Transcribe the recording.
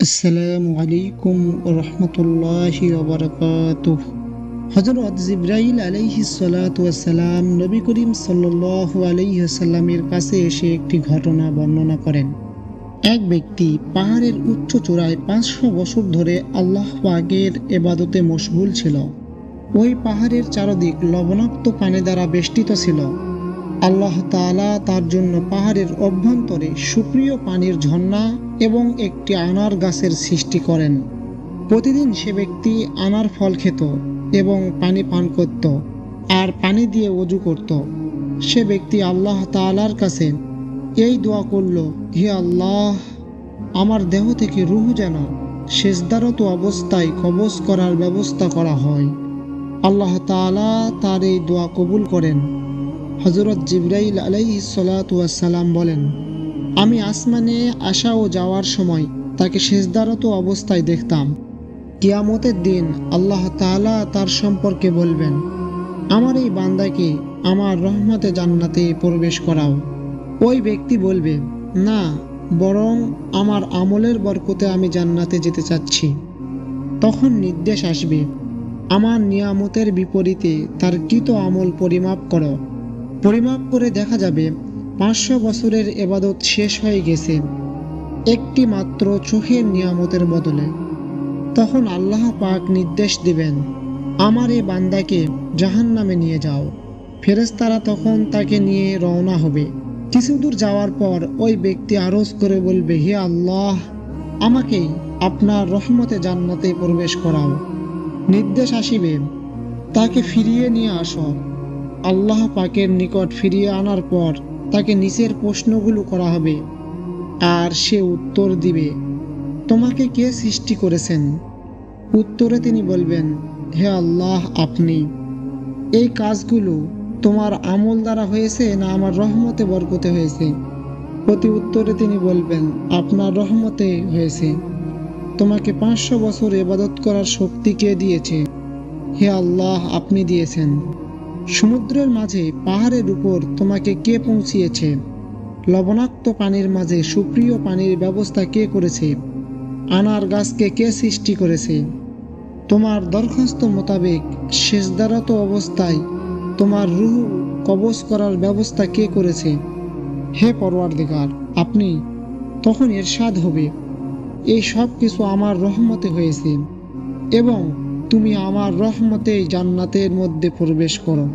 আসসালামু আলাইকুম রহমতুল্লাহি ওবরকাতুহ হজরত জিব্রাইল আলাইহি সালাম নবী করিম সাল্লাল্লাহু আলাইহি কাছে এসে একটি ঘটনা বর্ণনা করেন। এক ব্যক্তি পাহাড়ের উচ্চ চূড়ায় পাঁচশো বছর ধরে আল্লাহ পাকের এবাদতে মশগুল ছিল। ওই পাহাড়ের চারদিক লবণাক্ত পানি দ্বারা বেষ্টিত ছিল। আল্লাহ তাআলা তার জন্য পাহাড়ের অভ্যন্তরে সুপ্রিয় পানির ঝর্ণা এবং একটি আনার গাছের সৃষ্টি করেন। প্রতিদিন সে ব্যক্তি আনার ফল খেত এবং পানি পান করত আর পানি দিয়ে অজু করত। সে ব্যক্তি আল্লাহ তাআলার কাছে এই দোয়া করল, হে আল্লাহ, আমার দেহ থেকে রুহ যেন শেষদারত অবস্থায় কবজ করার ব্যবস্থা করা হয়। আল্লাহ তাআলা তার এই দোয়া কবুল করেন। হজরত জিব্রাইল আলাইহি সালাম বলেন, আমি আসমানে আসা ও যাওয়ার সময় তাকে শেষদারত অবস্থায় দেখতাম। কিয়ামতের দিন আল্লাহ তাআলা তার সম্পর্কে বলবেন, আমার এই বান্দাকে আমার রহমতে জান্নাতে প্রবেশ করাও। ওই ব্যক্তি বলবে, না, বরং আমার আমলের বরকতে আমি জান্নাতে যেতে চাচ্ছি। তখন নির্দেশ আসবে, আমার নিয়ামতের বিপরীতে তার কৃত আমল পরিমাপ করো। পরিমাপ করে দেখা যাবে, পাঁচশো বছরের এবাদত শেষ হয়ে গেছে। একটি মাত্র চোখের নিয়ামতের বদলে। তখন আল্লাহ পাক নির্দেশ দিবেন, আমার এই বান্দাকে জাহান নামে নিয়ে যাও। ফেরেশতারা তখন তাকে নিয়ে রওনা হবে। কিছু দূর যাওয়ার পর ওই ব্যক্তি আরজ করে বলবে, হে আল্লাহ, আমাকে আপনার রহমতে জান্নাতে প্রবেশ করাও। নির্দেশ আসিবে, তাকে ফিরিয়ে নিয়ে আসো। আল্লাহ পাকের নিকট ফিরিয়ে আনার পর তাকে নিচের প্রশ্নগুলো করা হবে, আর সে উত্তর দিবে, তোমাকে কে সৃষ্টি করেছেন? উত্তরে তিনি বলবেন, হে আল্লাহ আপনি। এই কাজগুলো তোমার আমল দ্বারা হয়েছে না আমার রহমতে বরকতে হয়েছে? প্রতি উত্তরে তিনি বলবেন, আপনার রহমতে হয়েছে। তোমাকে পাঁচশো বছর এবাদত করার শক্তি কে দিয়েছে? হে আল্লাহ, আপনি দিয়েছেন। সমুদ্রের মাঝে পাহাড়ের উপর তোমাকে কে পৌঁছিয়েছে? লবণাক্ত পানির মাঝে সুপ্রিয় পানির ব্যবস্থা কে করেছে? আনার গাছকে কে সৃষ্টি করেছে? তোমার দরখাস্ত মোতাবেক শেষদারত অবস্থায় তোমার রুহ কবজ করার ব্যবস্থা কে করেছে? হে পরওয়ারদিগার, আপনি তখন এরশাদ হবে। এই সব কিছু আমার রহমতে হয়েছে। এবং তুমি আমার রহমতে জান্নাতের মধ্যে প্রবেশ করো।